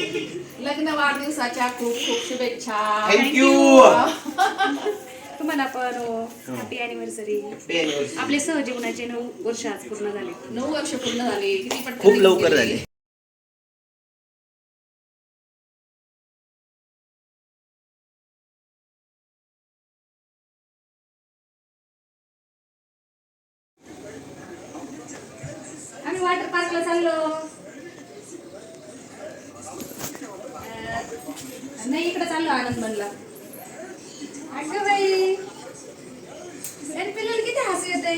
लग्न वाढदिवसाच्या खूप खूप शुभेच्छा. थँक्यू तुम्हाला पण हॅपी अॅनिव्हर्सरी आपले सहजीवनाचे नऊ वर्ष आज पूर्ण झाले. नऊ वर्ष पूर्ण झाले. किती पटकन खूप लवकर. झाले. आम्ही वॉटर पार्कला चाललो. नाही इकडे चाललो आनंद बनला. अगं बाई अरे पिल्लूला किती हसू येते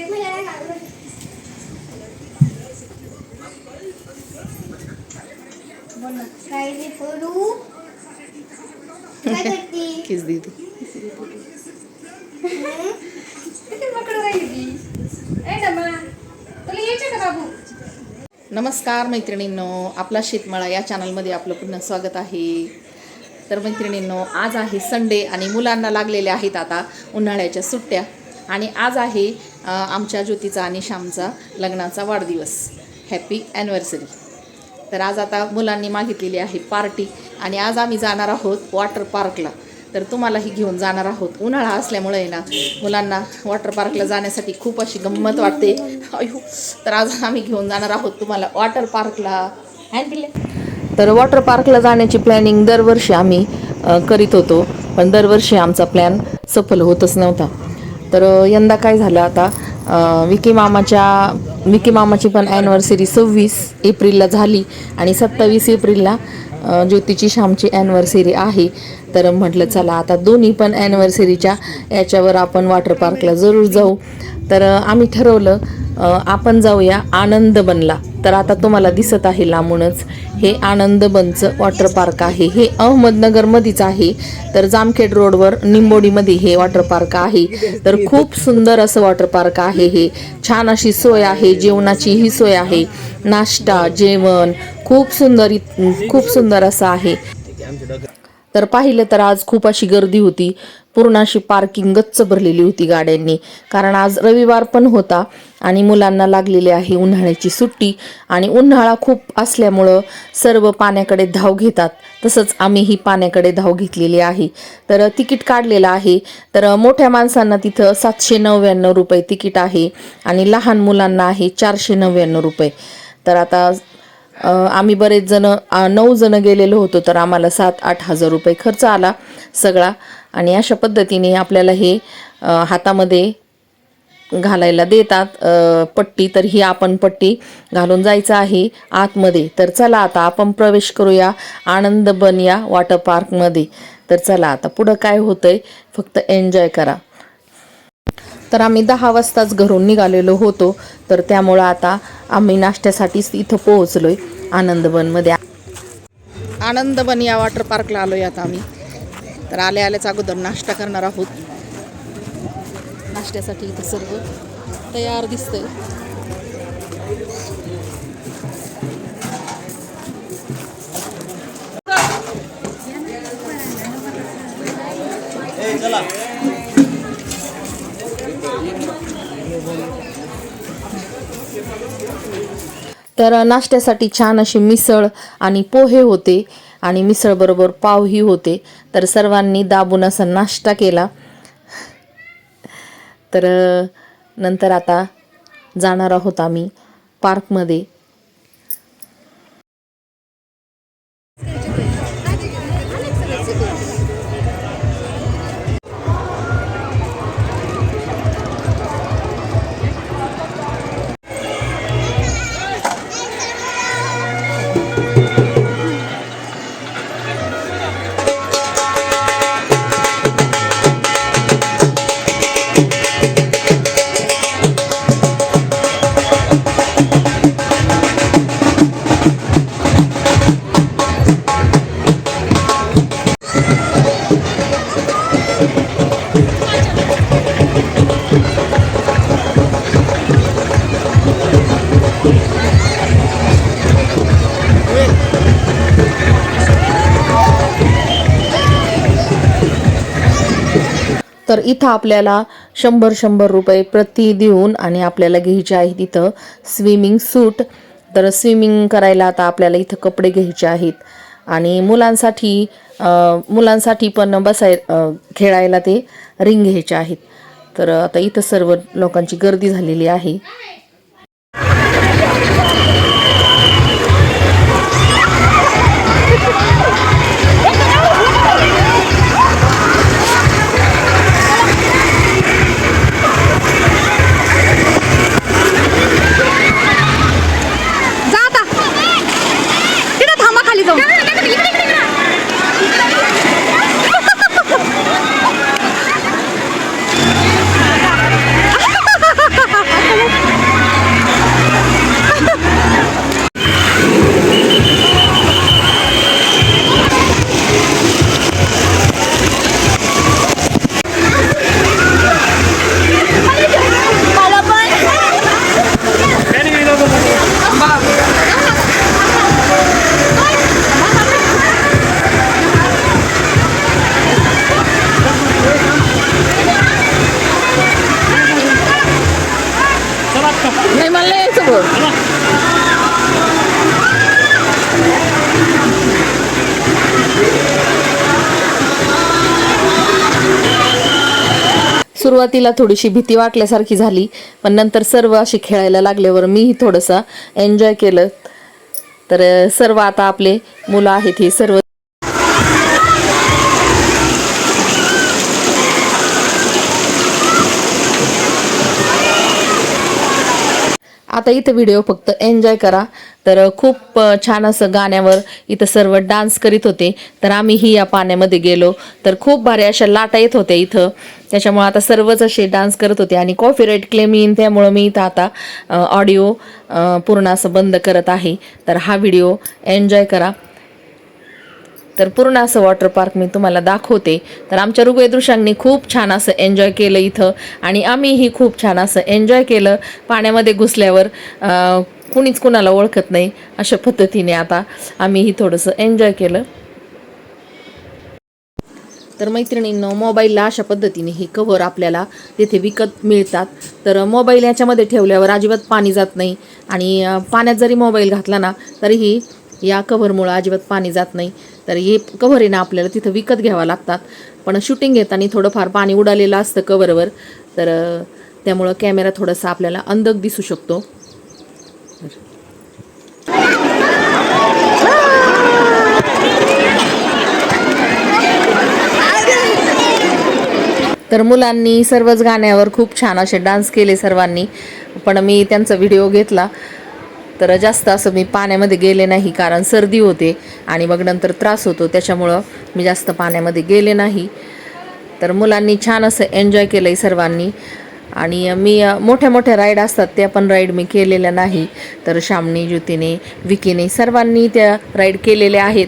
पडू किस दी नमस्कार मैत्रिणींनो आपला शेतमाळा या चॅनलमध्ये आपलं पुन्हा स्वागत आहे. तर मैत्रिणींनो आज आहे संडे आणि मुलांना लागलेल्या आहेत आता उन्हाळ्याच्या सुट्ट्या. आणि आज आहे आमच्या ज्योतीचा आणि श्यामचा लग्नाचा वाढदिवस. हॅपी ॲनिव्हर्सरी तर आज आता मुलांनी मागितलेली आहे पार्टी आणि आज आम्ही जाणार आहोत वॉटर पार्कला तर तुम्हालाही घेऊन जाणार आहोत. उन्हाळा असल्यामुळे ना मुलांना वॉटर पार्कला जाण्यासाठी खूप अशी गंमत वाटते. अयो तर आज आम्ही घेऊन जाणार आहोत तुम्हाला वॉटर पार्कला हँड तर वॉटर पार्कला जाण्याची प्लॅनिंग दरवर्षी आम्ही करीत होतो. पण दरवर्षी आमचा प्लॅन सफल होतच नव्हता. तर यंदा काय झालं आता विकी मामाच्या विकी मामाची पण ॲनिव्हर्सरी सव्वीस एप्रिलला झाली आणि सत्तावीस एप्रिलला ज्योतिची ज्योतीची श्यामची ॲनिव्हर्सरी आहे. तर म्हटलं चला आता दोन्ही पण ॲनिव्हर्सरीच्या याच्यावर आपण वॉटर पार्कला जरूर जाऊ. तर आम्ही ठरवलं आपण जाऊया आनंद बनला. तर आता तुम्हाला दिसत आहे लांबूनच. हे आनंद बनचं वॉटर पार्क आहे. हे अहमदनगरमध्येच आहे. तर जामखेड रोडवर निंबोडीमध्ये हे वॉटर पार्क आहे. तर खूप सुंदर असं वॉटर पार्क आहे हे. छान अशी सोय आहे. जेवणाची ही सोय आहे. नाश्ता जेवण खूप सुंदर इत- खूप सुंदर असं आहे. तर पाहिलं तर आज खूप अशी गर्दी होती. पूर्ण अशी पार्किंग गच्च भरलेली होती गाड्यांनी. कारण आज रविवार पण होता. आणि मुलांना लागलेली आहे उन्हाळ्याची सुट्टी. आणि उन्हाळा खूप असल्यामुळं सर्व पाण्याकडे धाव घेतात. तसंच आम्हीही पाण्याकडे धाव घेतलेली आहे. तर तिकीट काढलेलं आहे. तर मोठ्या माणसांना तिथं सातशे नव्याण्णव रुपये तिकीट आहे. आणि लहान मुलांना आहे चारशे नव्याण्णव रुपये. तर आता आम्ही बरेच जण नऊ जण गेलेलो होतो तर आम्हाला सात आठ हजार रुपये खर्च आला सगळा. आणि अशा पद्धतीने आपल्याला हे हातामध्ये घालायला देतात. पट्टी तर ही आपण पट्टी घालून जायचं आहे आतमध्ये. तर चला आता आपण प्रवेश करूया. आनंद बन या वॉटर पार्कमध्ये. तर चला आता पुढं काय होतंय फक्त एन्जॉय करा. तर आम्ही दहा वाजताच घरून निघालेलो होतो. तर त्यामुळं आता आम्ही नाश्त्यासाठीच इथं पोहोचलोय आनंदवनमध्ये आनंदवन या वॉटर पार्कला आलो आहे आता आम्ही. तर आल्या आल्याच अगोदर नाश्ता करणार आहोत. नाश्त्यासाठी इथं सर्व तयार दिसतंय. तर नाश्त्यासाठी छान अशी मिसळ आणि पोहे होते आणि मिसळबरोबर पावही होते. तर सर्वांनी दाबून असा नाश्ता केला. तर नंतर आता जाणार आहोत आम्ही पार्कमध्ये तर इथं आपल्याला शंभर शंभर रुपये प्रति देऊन आणि आपल्याला घ्यायचे आहे तिथं स्विमिंग सूट तर स्विमिंग करायला आता आपल्याला इथं कपडे घ्यायचे आहेत. आणि मुलांसाठी मुलांसाठी पण बसाय खेळायला ते रिंग घ्यायचे आहेत. तर आता इथं सर्व लोकांची गर्दी झालेली आहे. तिथे थांबा मला सुरुवातीला थोडीशी भीती वाटल्यासारखी झाली पण नंतर सर्व अशी खेळायला लागल्यावर मीही थोडंसं एन्जॉय केलं. तर सर्व आता आपले मुलं आहेत हे सर्व आता इथं व्हिडिओ फक्त एन्जॉय करा. तर खूप छान असं गाण्यावर इथं सर्व डान्स करीत होते. तर आम्हीही या पाण्यामध्ये गेलो. तर खूप भारी अशा लाटा येत होत्या इथं. त्याच्यामुळे आता सर्वच असे डान्स करत होते. आणि कॉपीराईट क्लेम येईन त्यामुळं मी इथं आता ऑडिओ पूर्ण असं बंद करत आहे. तर हा व्हिडिओ एन्जॉय करा. तर पूर्ण असं वॉटर पार्क मी तुम्हाला दाखवते. तर आमच्या रुग्वेदृशांनी खूप छान असं एन्जॉय केलं इथं. आणि आम्हीही खूप छान असं एन्जॉय केलं. पाण्यामध्ये घुसल्यावर कुणीच कुणाला ओळखत नाही अशा पद्धतीने आता आम्हीही थोडंसं एन्जॉय केलं. तर मैत्रिणींनो मोबाईलला अशा पद्धतीने हे कव्हर आपल्याला तिथे विकत मिळतात. तर मोबाईल याच्यामध्ये ठेवल्यावर अजिबात पाणी जात नाही. आणि पाण्यात जरी मोबाईल घातला ना तरीही या कव्हरमुळं अजिबात पाणी जात नाही. तर हे कव्हर आहे ना आपल्याला तिथं विकत घ्यावं लागतात. पण शूटिंग घेताना थोडंफार पाणी उडालेलं असतं कव्हरवर तर त्यामुळं कॅमेरा थोडासा आपल्याला अंधक दिसू शकतो. तर मुलांनी सर्वच गाण्यावर खूप छान असे डान्स केले सर्वांनी. पण मी त्यांचा व्हिडिओ घेतला. तर जास्त असं मी पाण्यामध्ये गेले नाही कारण सर्दी होते आणि मग नंतर त्रास होतो त्याच्यामुळं मी जास्त पाण्यामध्ये गेले नाही. तर मुलांनी छान असं एन्जॉय केलं आहे सर्वांनी. आणि मी मोठ्या मोठ्या राईड असतात त्या पण राईड मी केलेल्या नाही. तर श्यामनी ज्योतीने विकीने सर्वांनी त्या राईड केलेल्या आहेत.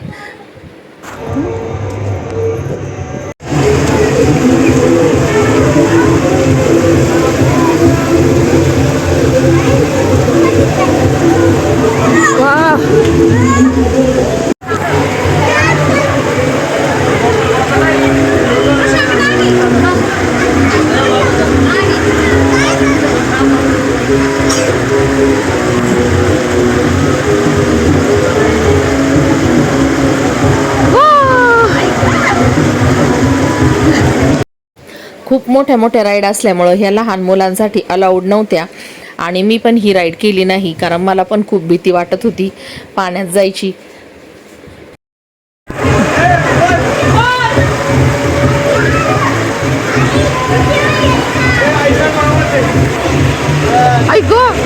खूप मोठ्या मोठ्या राईड असल्यामुळं ह्या लहान मुलांसाठी अलाउड नव्हत्या. आणि मी पण ही राईड केली नाही कारण मला पण खूप भीती वाटत होती पाण्यात जायची. आता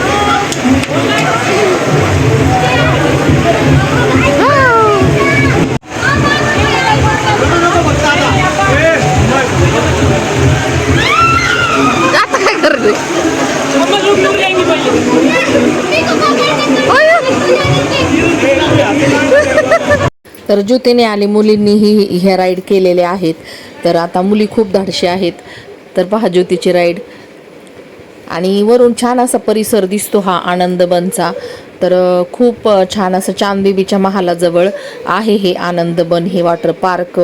तर ज्योतीने आणि मुलींनीही ह्या राईड केलेल्या आहेत. तर आता मुली खूप धाडशी आहेत. तर पहा ज्योतीची राईड आणि वरून छान असा परिसर दिसतो हा आनंदबनचा तर खूप छान असं चांदबिबीच्या महालाजवळ आहे हे आनंदबन हे वॉटर पार्क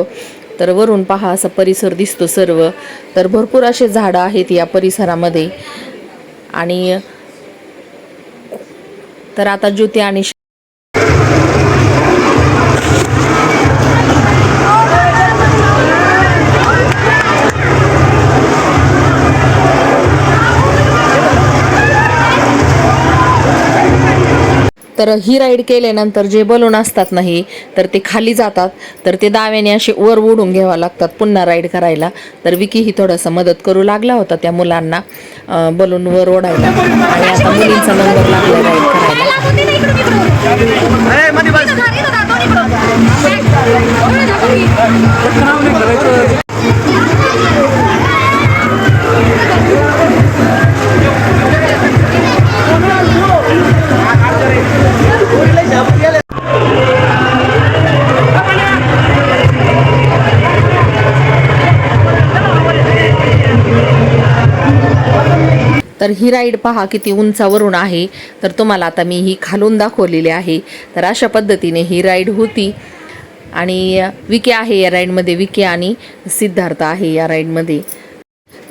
तर वरून पहा असा परिसर दिसतो सर्व. तर भरपूर असे झाडं आहेत या परिसरामध्ये. आणि तर आता ज्योती आणि तर ही राईड केल्यानंतर जे बलून असतात नाही तर ते खाली जातात. तर ते दाव्याने असे वर ओढून घ्यावं लागतात पुन्हा राईड करायला. तर विकी ही थोडासा मदत करू लागला होता त्या मुलांना बलून वर ओढायला. आणि आता मुलींचा नंबर लागला राईड करायला. ही राईड पहा किती उंचावरून आहे. तर तुम्हाला आता मी ही खालून दाखवलेली आहे. तर अशा पद्धतीने ही राईड होती. आणि विके आहे या राईडमध्ये. विके आणि सिद्धार्थ आहे या राईडमध्ये.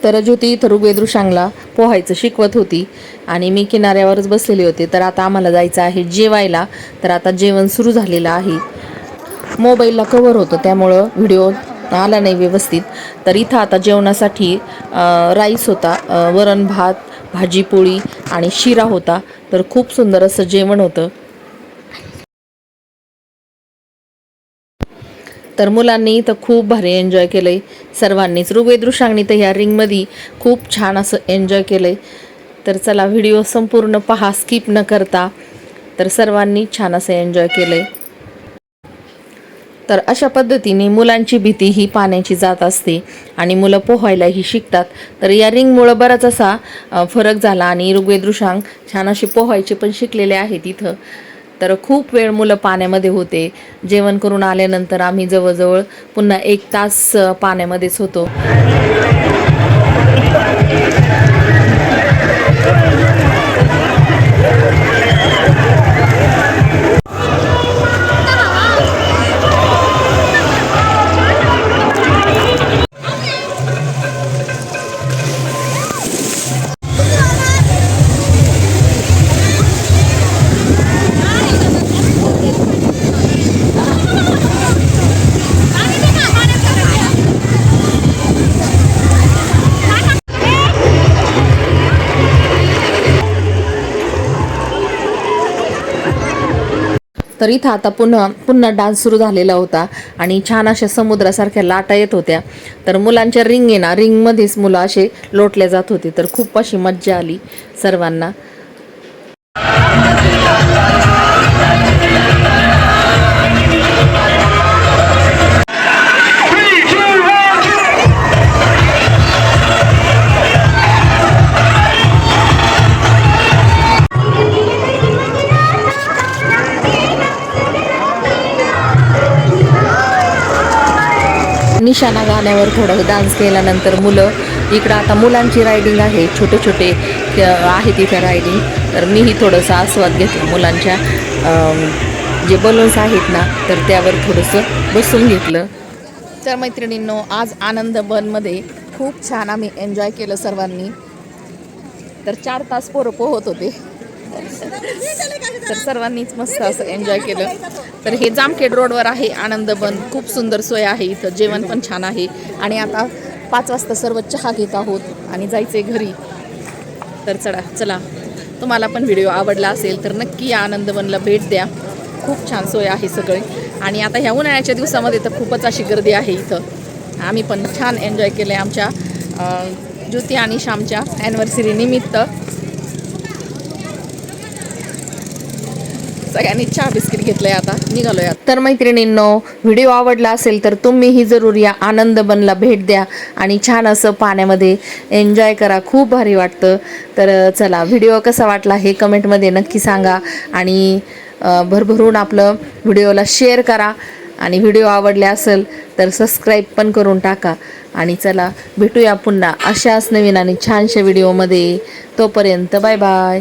तर ज्योती इथं ऋग्वेदृशांगला पोहायचं शिकवत होती. आणि मी किनाऱ्यावरच बसलेले होते. तर आता आम्हाला जायचं आहे जेवायला. तर आता जेवण सुरू झालेलं आहे. मोबाईलला कवर होतं. त्यामुळं व्हिडिओ आला नाही व्यवस्थित. तर इथं आता जेवणासाठी राईस होता वरण भात भाजी पोळी आणि शिरा होता तर खूप सुंदर असं जेवण होतं. तर मुलांनी इथं खूप भारी एन्जॉय केलं आहे सर्वांनीच ऋग्वेदृशांनी तर ह्या रिंगमध्ये खूप छान असं एन्जॉय केलं आहे तर चला व्हिडिओ संपूर्ण पहा स्किप न करता. तर सर्वांनी छान असं एन्जॉय केलं आहे तर अशा पद्धतीने मुलांची भीती ही पाण्याची जात असते आणि मुलं पोहायलाही शिकतात. तर या रिंगमुळं बराच असा फरक झाला आणि ऋग्वेदृशांग छान असे पोहायचे पण शिकलेले आहेत इथं. तर खूप वेळ मुलं पाण्यामध्ये होते. जेवण करून आल्यानंतर आम्ही जवळजवळ पुन्हा एक तास पाण्यामध्येच होतो. तर इथं आता पुन्हा पुन्हा डान्स सुरू झालेला होता. आणि छान अशा समुद्रासारख्या लाटा येत होत्या. तर मुलांच्या रिंग आहे ना रिंगमध्येच मुलं असे लोटले जात होते. तर खूप अशी मज्जा आली सर्वांना. निशाणा गाण्यावर थोडं डान्स केल्यानंतर मुलं इकडं आता मुलांची रायडिंग आहे छोटे छोटे आहे आहेत रायडिंग तर मीही थोडंसं आस्वाद घेतला मुलांच्या. जे बलून्स आहेत ना तर त्यावर थोडंसं बसून घेतलं. तर मैत्रिणींनो आज आनंद बनमध्ये खूप छान आम्ही एन्जॉय केलं सर्वांनी. तर चार तास पोरं पोहत होते. तर सर्वांनीच मस्त असं एन्जॉय केलं. तर हे जामखेड रोडवर आहे आनंद बन. खूप सुंदर सोय आहे इथं. जेवण पण छान आहे. आणि आता पाच वाजता सर्व चहा घेत आहोत आणि जायचे घरी. तर चला चला. तुम्हाला पण व्हिडिओ आवडला असेल तर नक्की या आनंदवनला भेट द्या. खूप छान सोय आहे सगळे. आणि आता ह्या उन्हाळ्याच्या दिवसामध्ये तर खूपच अशी गर्दी आहे इथं. आम्ही पण छान एन्जॉय केलं आहे आमच्या ज्योती आणि श्यामच्या ॲनिव्हर्सरी निमित्त. सगळ्यांनी चहा बिस्किट घेतलंय आता. निघालोय तर मैत्रिणींनो व्हिडिओ आवडला असेल तर तुम्हीही जरूर या आनंद बनला भेट द्या आणि छान असं पाण्यामध्ये एन्जॉय करा. खूप भारी वाटतं. तर चला व्हिडिओ कसा वाटला हे कमेंटमध्ये नक्की सांगा आणि भरभरून आपलं व्हिडिओला शेअर करा आणि व्हिडिओ आवडले असेल तर सबस्क्राईब पण करून टाका. आणि चला भेटूया पुन्हा अशाच नवीन आणि छानशा व्हिडिओमध्ये. तोपर्यंत बाय बाय.